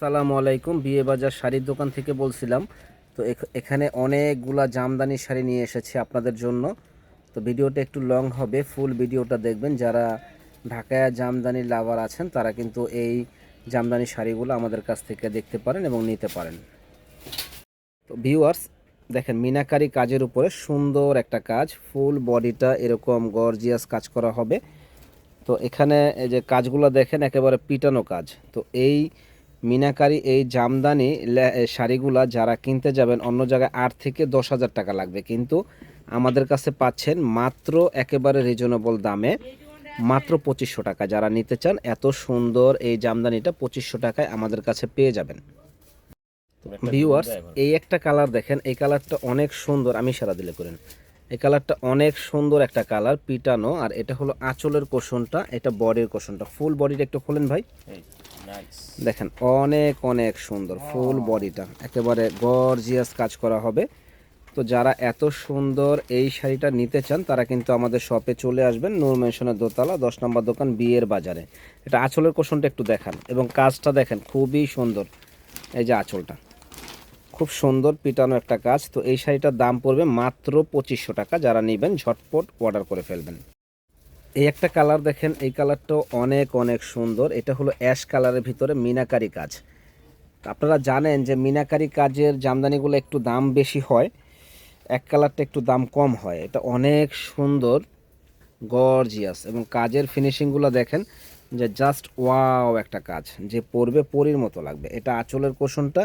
সালামু আলাইকুম, বিয়ে বাজার শাড়ির দোকান থেকে বলছিলাম। তো এখ- এখানে অনেকগুলা জামদানি শাড়ি নিয়ে এসেছি আপনাদের জন্য। তো ভিডিওটা একটু লং হবে, ফুল ভিডিওটা দেখবেন। যারা ঢাকায় জামদানি লাভার আছেন, তারা কিন্তু এই জামদানি শাড়িগুলো আমাদের কাছ থেকে দেখতে পারেন এবং নিতে পারেন। তো ভিউয়ার্স, দেখেন মিনাকারি কাজের উপরে সুন্দর একটা কাজ। ফুল বডিটা এরকম গর্জিয়াস কাজ করা হবে। তো এখানে এই যে কাজগুলো দেখেন, একেবারে পিটানো কাজ। তো এই মিনাকারি এই জামদানি শাড়িগুলা যারা কিনতে যাবেন অন্য জায়গায় আট থেকে দশ হাজার টাকা লাগবে। কিন্তু আমাদের কাছে পাচ্ছেন মাত্র একেবারে রিজনেবল দামে মাত্র পঁচিশশো টাকা। যারা নিতে চান এত সুন্দর এই জামদানিটা পঁচিশশো টাকায় আমাদের কাছে পেয়ে যাবেন। ভিউয়ার্স এই একটা কালার দেখেন এই কালারটা অনেক সুন্দর আমি সারা দিলে করেন। এই কালারটা অনেক সুন্দর একটা কালার পিটানো আর এটা হলো আঁচলের কোষণটা এটা বডির কোষণটা। ফুল বডিটা একটু খোলেন ভাই। দেখেন অনেক অনেক সুন্দর ফুল বডিটা। একেবারে গর্জিয়াস কাজ করা হবে। তো যারা এত সুন্দর এই শাড়িটা নিতে চান তারা কিন্তু আমাদের শপে চলে আসবেন নূর মেনশনের দোতলা দশ নম্বর দোকান বিয়ের বাজারে। এটা আঁচলের কোষণটা একটু দেখান এবং কাজটা দেখেন খুবই সুন্দর। এই যে আঁচলটা। খুব সুন্দর পিটানো একটা কাজ। তো এই শাড়িটার দাম পড়বে মাত্র পঁচিশশো টাকা। যারা নেবেন ঝটপট অর্ডার করে ফেলবেন। এই একটা কালার দেখেন, এই কালারটাও অনেক অনেক সুন্দর। এটা হলো অ্যাশ কালারের ভিতরে মিনাকারি কাজ। আপনারা জানেন যে মিনাকারি কাজের জামদানিগুলো একটু দাম বেশি হয়, এক কালারটা একটু দাম কম হয়। এটা অনেক সুন্দর, গর্জিয়াস এবং কাজের ফিনিশিংগুলো দেখেন যে জাস্ট ওয়াও একটা কাজ, যে পরবে পরির মতো লাগবে। এটা আঁচলের কোষণটা,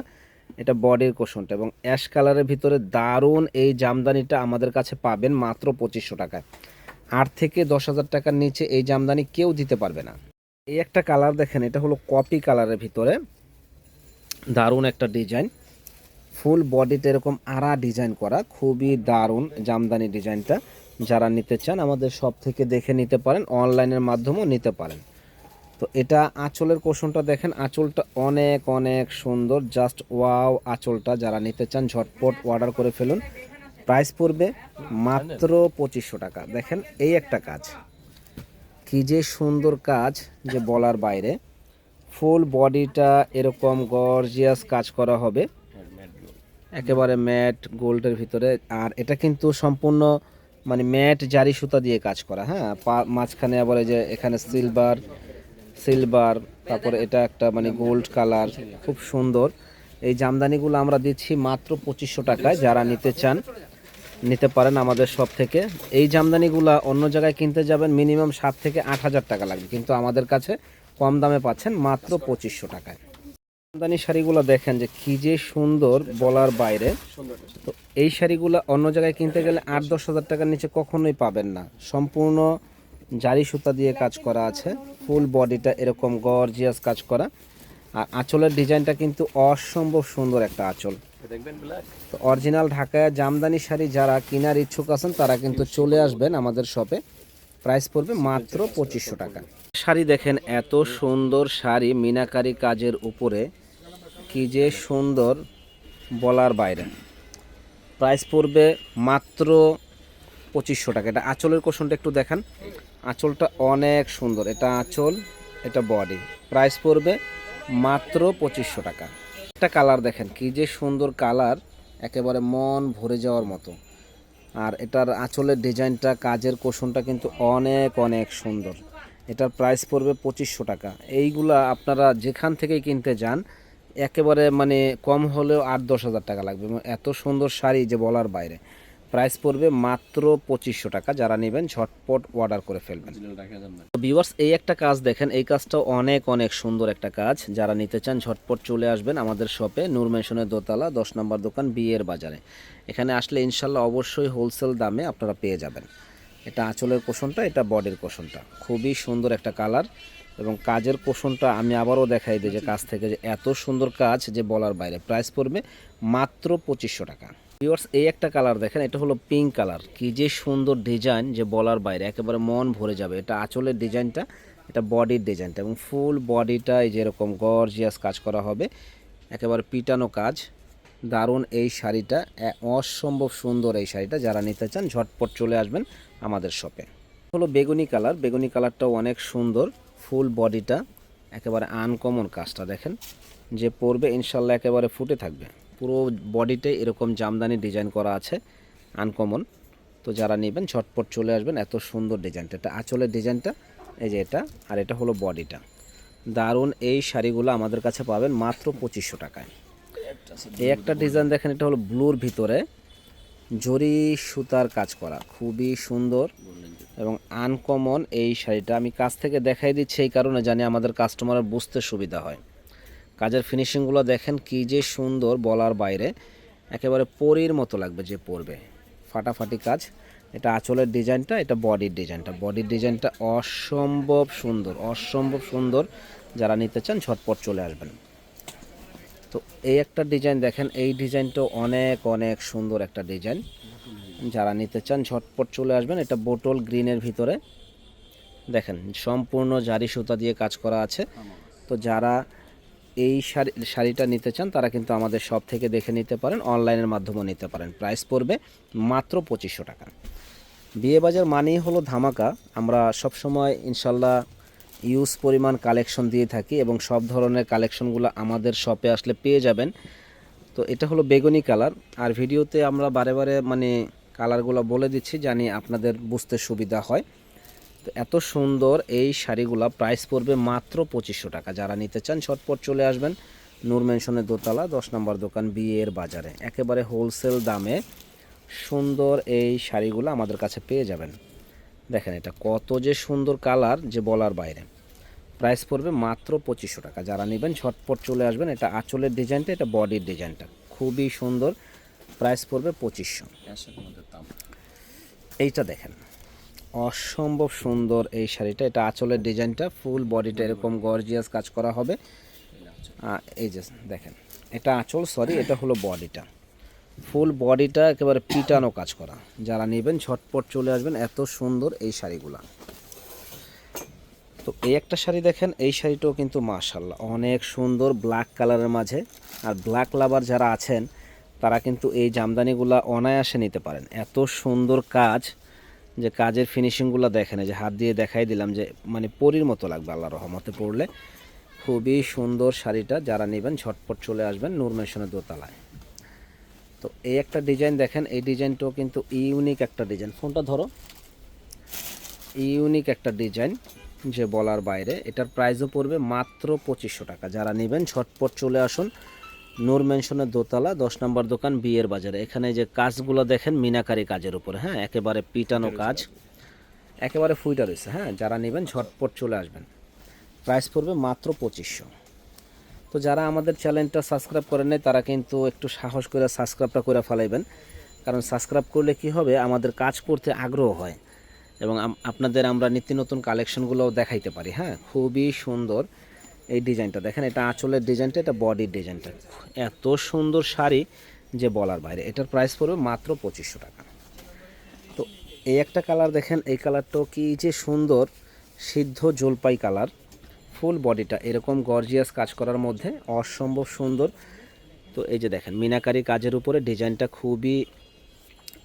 এটা বডির কোষণটা এবং অ্যাশ কালারের ভিতরে দারুণ এই জামদানিটা আমাদের কাছে পাবেন মাত্র পঁচিশশো টাকায়। আট থেকে দশ হাজার টাকার নিচে এই জামদানি কেউ দিতে পারবে না। এই একটা কালার দেখেন, এটা হলো কপি কালারের ভিতরে। দারুণ একটা ডিজাইন। ফুল বডিতে এরকম আড়া ডিজাইন করা, খুবই দারুণ জামদানি ডিজাইনটা। যারা নিতে চান, আমাদের সব থেকে দেখে নিতে পারেন, অনলাইনের মাধ্যমেও নিতে পারেন। তো এটা আঁচলের কোষণটা দেখেন, আঁচলটা অনেক অনেক সুন্দর। জাস্ট ওয়াও আঁচলটা, যারা নিতে চান, ঝটপট অর্ডার করে ফেলুন। প্রাইস পড়বে মাত্র পঁচিশশো টাকা। দেখেন এই একটা কাজ। কি যে সুন্দর কাজ যে বলার বাইরে। ফুল বডিটা এরকম গর্জিয়াস কাজ করা হবে। একেবারে ম্যাট গোল্ডের ভিতরে। আর এটা কিন্তু সম্পূর্ণ মানে ম্যাট জারি সুতা দিয়ে কাজ করা হ্যাঁ? মাঝখানে আবার যে এখানে সিলভার সিলভার তারপরে এটা একটা মানে গোল্ড কালার খুব সুন্দর। এই জামদানিগুলো আমরা দিচ্ছি মাত্র পঁচিশশো টাকায়, যারা নিতে চান। নিতে পারেন আমাদের সব থেকে। এই জামদানিগুলা অন্য জায়গায় কিনতে যাবেন মিনিমাম সাত থেকে আট হাজার টাকা লাগবে। কিন্তু আমাদের কাছে কম দামে পাচ্ছেন মাত্র পঁচিশশো টাকায়। জামদানি শাড়িগুলো দেখেন যে কি যে সুন্দর বলার বাইরে। তো এই শাড়িগুলো অন্য জায়গায় কিনতে গেলে আট দশ হাজার টাকার নিচে কখনোই পাবেন না। সম্পূর্ণ জারি সুতা দিয়ে কাজ করা আছে। ফুল বডিটা এরকম গর্জিয়াস কাজ করা। আর আঁচলের ডিজাইনটা কিন্তু অসম্ভব সুন্দর একটা আঁচল। তো অরিজিনাল ঢাকায় জামদানি শাড়ি যারা কেনার ইচ্ছুক আছেন তারা কিন্তু চলে আসবেন আমাদের শপে প্রাইস পড়বে মাত্র পঁচিশশো টাকা। শাড়ি দেখেন এত সুন্দর শাড়ি মিনাকারি কাজের উপরে। কি যে সুন্দর বলার বাইরে। প্রাইস পড়বে মাত্র পঁচিশশো টাকা। এটা আঁচলের কোষণটা একটু দেখান। আঁচলটা অনেক সুন্দর। এটা আঁচল এটা বডি প্রাইস পড়বে মাত্র পঁচিশশো টাকা। একটা কালার দেখেন, কি যে সুন্দর কালার একেবারে মন ভরে যাওয়ার মতো। আর এটার আঁচলের ডিজাইনটা কাজের কোষণটা কিন্তু অনেক অনেক সুন্দর। এটার প্রাইস পড়বে পঁচিশশো টাকা। এইগুলা আপনারা যেখান থেকেই কিনতে যান, একেবারে মানে কম হলেও আট দশ হাজার টাকা লাগবে। এত সুন্দর শাড়ি যে বলার বাইরে। প্রাইস পড়বে মাত্র পঁচিশশো টাকা। যারা নেবেন, ঝটপট অর্ডার করে ফেলবেন। ভিউয়ার্স এই একটা কাজ দেখেন, এই কাজটাও অনেক অনেক সুন্দর একটা কাজ। যারা নিতে চান, ঝটপট চলে আসবেন আমাদের শপে নূর মেনশনের দোতলা, দশ নম্বর দোকান বিয়ের বাজারে। এখানে আসলে ইনশাল্লাহ অবশ্যই হোলসেল দামে আপনারা পেয়ে যাবেন। এটা আঁচলের কোষণটা, এটা বডির কোষণটা। খুবই সুন্দর একটা কালার এবং কাজের কোষণটা আমি আবারও দেখাই দিই যে কাজ থেকে যে এত সুন্দর কাজ যে বলার বাইরে। প্রাইস পড়বে মাত্র পঁচিশশো টাকা। ভিউয়ার্স এই একটা কালার দেখেন, এটা হলো পিঙ্ক কালার কি যে সুন্দর ডিজাইন যে বলার বাইরে, একেবারে মন ভরে যাবে। এটা আঁচলের ডিজাইনটা এটা বডির ডিজাইনটা এবং ফুল বডিটা এই যেরকম গর্জিয়াস কাজ করা হবে। একেবারে পিটানো কাজ। দারুণ এই শাড়িটা অসম্ভব সুন্দর এই শাড়িটা। যারা নিতে চান, ঝটপট চলে আসবেন আমাদের শপে হলো বেগুনি কালার বেগুনি কালারটাও অনেক সুন্দর ফুল বডিটা একেবারে আনকমন কাজটা দেখেন। যে পরবে, ইনশাল্লাহ একেবারে ফুটে থাকবে। পুরো বডিতে এরকম জামদানি ডিজাইন করা আছে আনকমন তো যারা নেবেন, ঝটপট চলে আসবেন, এত সুন্দর ডিজাইনটা এটা আঁচলের ডিজাইনটা এই যে এটা, আর এটা হলো বডিটা। দারুণ, এই শাড়িগুলো আমাদের কাছে পাবেন মাত্র পঁচিশশো টাকায়। এই একটা ডিজাইন দেখেন, এটা হলো ব্লুর ভিতরে জরি সুতার কাজ করা, খুবই সুন্দর এবং আনকমন এই শাড়িটা। আমি কাছ থেকে দেখাই দিচ্ছি, এই কারণে জানি আমাদের কাস্টমারের বুঝতে সুবিধা হয়। কাজের ফিনিশিংগুলো দেখেন কি যে সুন্দর বলার বাইরে। একেবারে পরির মতো লাগবে যে পরবে। ফাটাফাটি কাজ। এটা আঁচলের ডিজাইনটা, এটা বডির ডিজাইনটা। বডির ডিজাইনটা অসম্ভব সুন্দর অসম্ভব সুন্দর। যারা নিতে চান, ঝটপট চলে আসবেন। তো এই একটা ডিজাইন দেখেন, এই ডিজাইনটাও অনেক অনেক সুন্দর একটা ডিজাইন। যারা নিতে চান, ঝটপট চলে আসবেন। এটা বোটল গ্রিনের ভিতরে। দেখেন, সম্পূর্ণ জারি সুতা দিয়ে কাজ করা আছে। তো যারা এই শাড়ি, শাড়িটা নিতে চান, তারা কিন্তু আমাদের সব থেকে দেখে নিতে পারেন অনলাইনের মাধ্যমেও নিতে পারেন। প্রাইস পড়বে মাত্র পঁচিশশো টাকা। বিয়েবাজার মানেই হলো ধামাকা। আমরা সবসময় ইনশাল্লাহ ইউজ পরিমাণ কালেকশন দিয়ে থাকি এবং সব ধরনের কালেকশনগুলো আমাদের শপে আসলে পেয়ে যাবেন। তো এটা হলো বেগুনি কালার আর ভিডিওতে আমরা বারে বারে মানে কালারগুলো বলে দিচ্ছি জানি আপনাদের বুঝতে সুবিধা হয়। এত সুন্দর এই শাড়িগুলা প্রাইস পড়বে মাত্র পঁচিশশো টাকা। যারা নিতে চান ঝটপট চলে আসবেন নূর মেনশনের দোতলা দশ নম্বর দোকান বিয়ের বাজারে। একেবারে হোলসেল দামে সুন্দর এই শাড়িগুলো আমাদের কাছে পেয়ে যাবেন। দেখেন এটা কত যে সুন্দর কালার যে বলার বাইরে। প্রাইস পড়বে মাত্র পঁচিশশো টাকা। যারা নেবেন ঝটপট চলে আসবেন। এটা আঁচলের ডিজাইনটা এটা বডির ডিজাইনটা। খুবই সুন্দর। প্রাইস পড়বে পঁচিশশো। এইটা দেখেন। অসম্ভব সুন্দর এই শাড়িটা। এটা আঁচলের ডিজাইনটা, ফুল বডিটা এরকম গর্জিয়াস কাজ করা হবে। এই যে দেখেন, এটা আঁচল, সরি, এটা হলো বডিটা। ফুল বডিটা একেবারে পিটানো কাজ করা। যারা নেবেন, ঝটপট চলে আসবেন, এত সুন্দর এই শাড়িগুলা। তো এই একটা শাড়ি দেখেন, এই শাড়িটাও কিন্তু মাশাল্লাহ অনেক সুন্দর ব্ল্যাক কালারের মাঝে। আর ব্ল্যাক লাভার যারা আছেন, তারা কিন্তু এই জামদানিগুলা অনায়াসে নিতে পারেন। এত সুন্দর কাজ যে কাজের ফিনিশিংগুলো এই যে হাত দিয়ে দেখাই দিলাম যে মানে পরির মতো লাগবে আল্লাহ রহমতে পড়লে খুবই সুন্দর শাড়িটা, যারা নেবেন ঝটপট চলে আসবেন নুরমেশনের দোতলায়। তো এই একটা ডিজাইন দেখেন, এই ডিজাইনটাও কিন্তু ইউনিক একটা ডিজাইন ফোনটা ধরো। ইউনিক একটা ডিজাইন যে বলার বাইরে। এটার প্রাইসও পড়বে মাত্র পঁচিশশো টাকা। যারা নেবেন ঝটপট চলে আসুন নূর মেনশনের দোতলা দশ নম্বর দোকান বিয়ের বাজারে। এখানে যে কাজগুলো দেখেন মিনাকারি কাজের উপরে হ্যাঁ? একেবারে পিটানো কাজ একেবারে ফুইটা রয়েছে হ্যাঁ? যারা নেবেন ঝটপট চলে আসবেন। প্রাইস পড়বে মাত্র পঁচিশশো। তো যারা আমাদের চ্যানেলটা সাবস্ক্রাইব করেন নাই তারা কিন্তু একটু সাহস করে সাবস্ক্রাইবটা করে ফেলাইবেন। কারণ সাবস্ক্রাইব করলে কি হবে? আমাদের কাজ করতে আগ্রহ হয়। এবং আপনাদের আমরা নিত্য নতুন কালেকশনগুলোও দেখাইতে পারি হ্যাঁ? খুবই সুন্দর। এই ডিজাইনটা দেখেন, এটা আঁচলের ডিজাইনটা, এটা বডির ডিজাইনটা। এত সুন্দর শাড়ি যে বলার বাইরে, এটার প্রাইস পড়বে মাত্র পঁচিশশো টাকা। তো এই একটা কালার দেখেন, এই কালারটাও কি যে সুন্দর, সিদ্ধ জলপাই কালার ফুল বডিটা এরকম গর্জিয়াস কাজ করার মধ্যে অসম্ভব সুন্দর। তো এই যে দেখেন, মিনাকারি কাজের উপরে ডিজাইনটা খুবই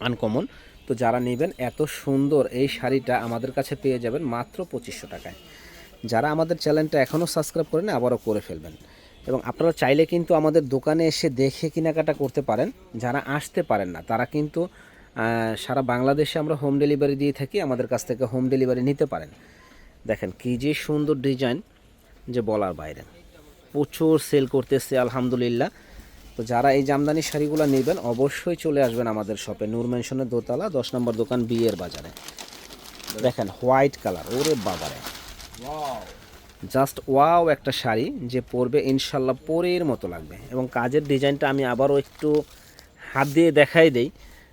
আনকমন তো যারা নেবেন, এত সুন্দর এই শাড়িটা আমাদের কাছে পেয়ে যাবেন মাত্র পঁচিশশো টাকায়। যারা আমাদের চ্যানেলটা এখনও সাবস্ক্রাইব করেন আবারও করে ফেলবেন। এবং আপনারা চাইলে কিন্তু আমাদের দোকানে এসে দেখে কেনাকাটা করতে পারেন। যারা আসতে পারেন না, তারা কিন্তু সারা বাংলাদেশে আমরা হোম ডেলিভারি দিয়ে থাকি, আমাদের কাছ থেকে হোম ডেলিভারি নিতে পারেন। দেখেন কী যে সুন্দর ডিজাইন যে বলার বাইরে। প্রচুর সেল করতেছে, আলহামদুলিল্লাহ। তো যারা এই জামদানি শাড়িগুলো নেবেন, অবশ্যই চলে আসবেন আমাদের শপে নূর মেনশনের দোতলা, দশ নম্বর দোকান বিয়ের বাজারে। দেখেন হোয়াইট কালার ওরে বাবারে। জাস্ট ওয়াও একটা শাড়ি যে পরবে ইনশাল্লাহ পরের মতো লাগবে। এবং কাজের ডিজাইনটা আমি আবারও একটু হাত দিয়ে দেখাই দেই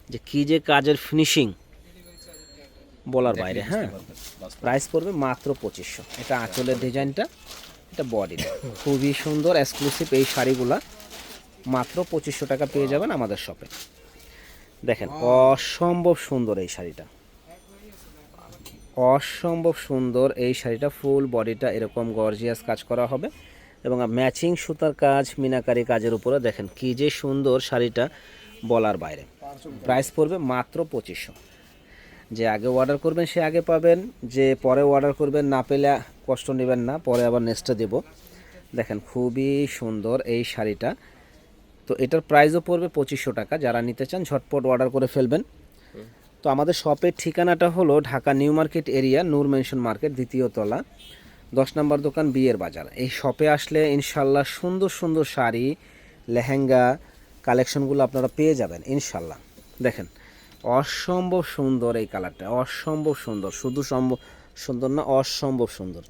যে কী যে কাজের ফিনিশিং বলার বাইরে হ্যাঁ? প্রাইস পড়বে মাত্র পঁচিশশো। এটা আঁচলের ডিজাইনটা এটা বডি খুবই সুন্দর এক্সক্লুসিভ এই শাড়িগুলা মাত্র পঁচিশশো টাকা পেয়ে যাবেন আমাদের শপে দেখেন অসম্ভব সুন্দর এই শাড়িটা। অসম্ভব সুন্দর এই শাড়িটা, ফুল বডিটা এরকম গর্জিয়াস কাজ করা হবে। এবং ম্যাচিং সুতার কাজ, মিনাকারি কাজের উপরে দেখেন কি যে সুন্দর শাড়িটা বলার বাইরে। প্রাইস পড়বে মাত্র পঁচিশশো। যে আগে অর্ডার করবেন সে আগে পাবেন, যে পরে অর্ডার করবেন না পেলে কষ্ট নেবেন না, পরে আবার নেক্সটে দেব। দেখেন খুবই সুন্দর এই শাড়িটা। তো এটার প্রাইসও পড়বে পঁচিশশো টাকা। যারা নিতে চান ঝটপট অর্ডার করে ফেলবেন। তো আমাদের শপের ঠিকানাটা হলো Dhaka new market area Noor mansion market দ্বিতীয় তলা দশ নম্বর দোকান বিয়ের বাজার। এই শপে আসলে ইনশাল্লাহ সুন্দর সুন্দর শাড়ি লেহেঙ্গা কালেকশনগুলো আপনারা পেয়ে যাবেন ইনশাল্লাহ। দেখেন অসম্ভব সুন্দর এই কালারটা অসম্ভব সুন্দর শুধু সম্ভব সুন্দর না অসম্ভব সুন্দর।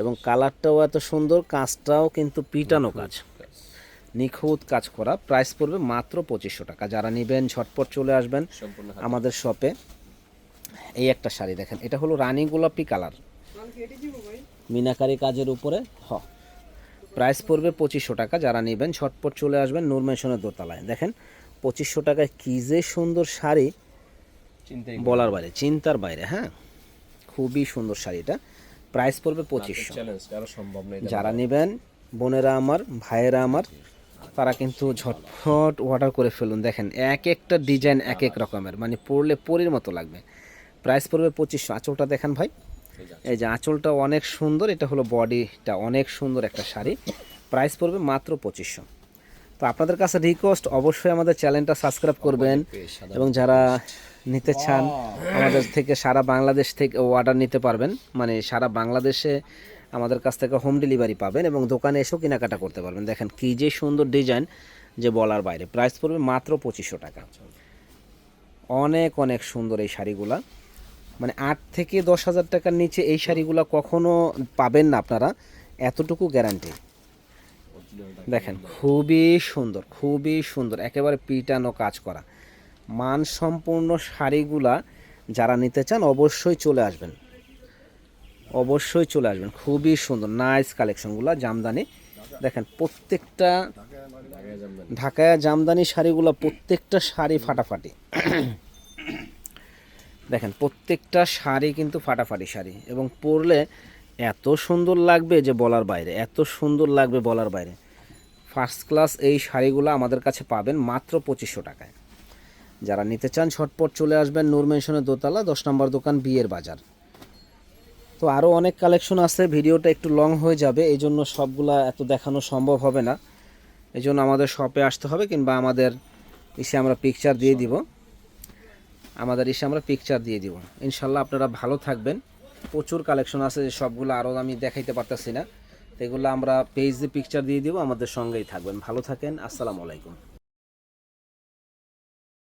এবং কালারটাও এত সুন্দর কাজটাও কিন্তু পিটানো কাজ। নিখুঁত কাজ করা প্রাইস পড়বে মাত্র পঁচিশশো টাকা। যারা নেবেন ঝটপট চলে আসবেন আমাদের শপে এই একটা শাড়ি দেখেন এটা হলো রানী গোলাপি কালার। মিনাকারি কাজের উপরে হ। প্রাইস পড়বে পঁচিশশো টাকা যারা নেবেন ঝটপট চলে আসবেন নূর মেশনের দোতলায়। দেখেন পঁচিশশো টাকায় কী যে সুন্দর শাড়ি বলার বাইরে চিন্তার বাইরে হ্যাঁ? খুবই সুন্দর শাড়িটা প্রাইস পড়বে পঁচিশশো। যারা নেবেন বোনেরা আমার ভাইয়েরা আমার তারা কিন্তু ঝটফট অর্ডার করে ফেলুন। দেখেন এক একটা ডিজাইন এক এক রকমের মানে পরলে পরির মতো লাগবে। প্রাইস পড়বে পঁচিশশো। আঁচলটা দেখেন ভাই। এই যে আঁচলটা অনেক সুন্দর এটা হলো বডিটা অনেক সুন্দর একটা শাড়ি। প্রাইস পড়বে মাত্র পঁচিশশো। তো আপনাদের কাছে রিকোয়েস্ট অবশ্যই আমাদের চ্যানেলটা সাবস্ক্রাইব করবেন। এবং যারা নিতে চান আমাদের থেকে সারা বাংলাদেশ থেকে অর্ডার নিতে পারবেন। মানে সারা বাংলাদেশে আমাদের কাছ থেকে হোম ডেলিভারি পাবেন এবং দোকানে এসেও কেনাকাটা করতে পারবেন। দেখেন কী যে সুন্দর ডিজাইন যে বলার বাইরে। প্রাইস পড়বে মাত্র পঁচিশশো টাকা। অনেক অনেক সুন্দর এই শাড়িগুলা। মানে আট থেকে দশ হাজার টাকার নিচে এই শাড়িগুলো কখনো পাবেন না আপনারা। এতটুকু গ্যারান্টি দেখেন, খুবই সুন্দর খুবই সুন্দর। একেবারে পিটানো কাজ করা। মানসম্পূর্ণ শাড়িগুলা যারা নিতে চান অবশ্যই চলে আসবেন। অবশ্যই চলে আসবেন। খুবই সুন্দর নাইস কালেকশনগুলো জামদানি। দেখেন, প্রত্যেকটা ঢাকায় জামদানি শাড়িগুলো প্রত্যেকটা শাড়ি ফাটাফাটি। দেখেন, প্রত্যেকটা শাড়ি কিন্তু ফাটাফাটি শাড়ি এবং পরলে এত সুন্দর লাগবে যে বলার বাইরে, এত সুন্দর লাগবে বলার বাইরে। ফার্স্ট ক্লাস এই শাড়িগুলো আমাদের কাছে পাবেন মাত্র পঁচিশশো টাকায়। যারা নিতে চান, ঝটপট চলে আসবেন নূর মেনশনের দোতলা, দশ নম্বর দোকান বিয়ের বাজার। তো আরও অনেক কালেকশন আছে, ভিডিওটা একটু লং হয়ে যাবে এই জন্য সবগুলা এত দেখানো সম্ভব হবে না। এই জন্য আমাদের শপে আসতে হবে কিংবা আমাদের এসে আমরা পিকচার দিয়ে দিব। আমাদের এসে আমরা পিকচার দিয়ে দিব। ইনশাল্লাহ আপনারা ভালো থাকবেন। প্রচুর কালেকশন আছে, যে সবগুলো আরও আমি দেখাইতে পারতেছি না। এগুলো আমরা পেজ দিয়ে পিকচার দিয়ে দিব, আমাদের সঙ্গেই থাকবেন। ভালো থাকেন, আসসালামু আলাইকুম।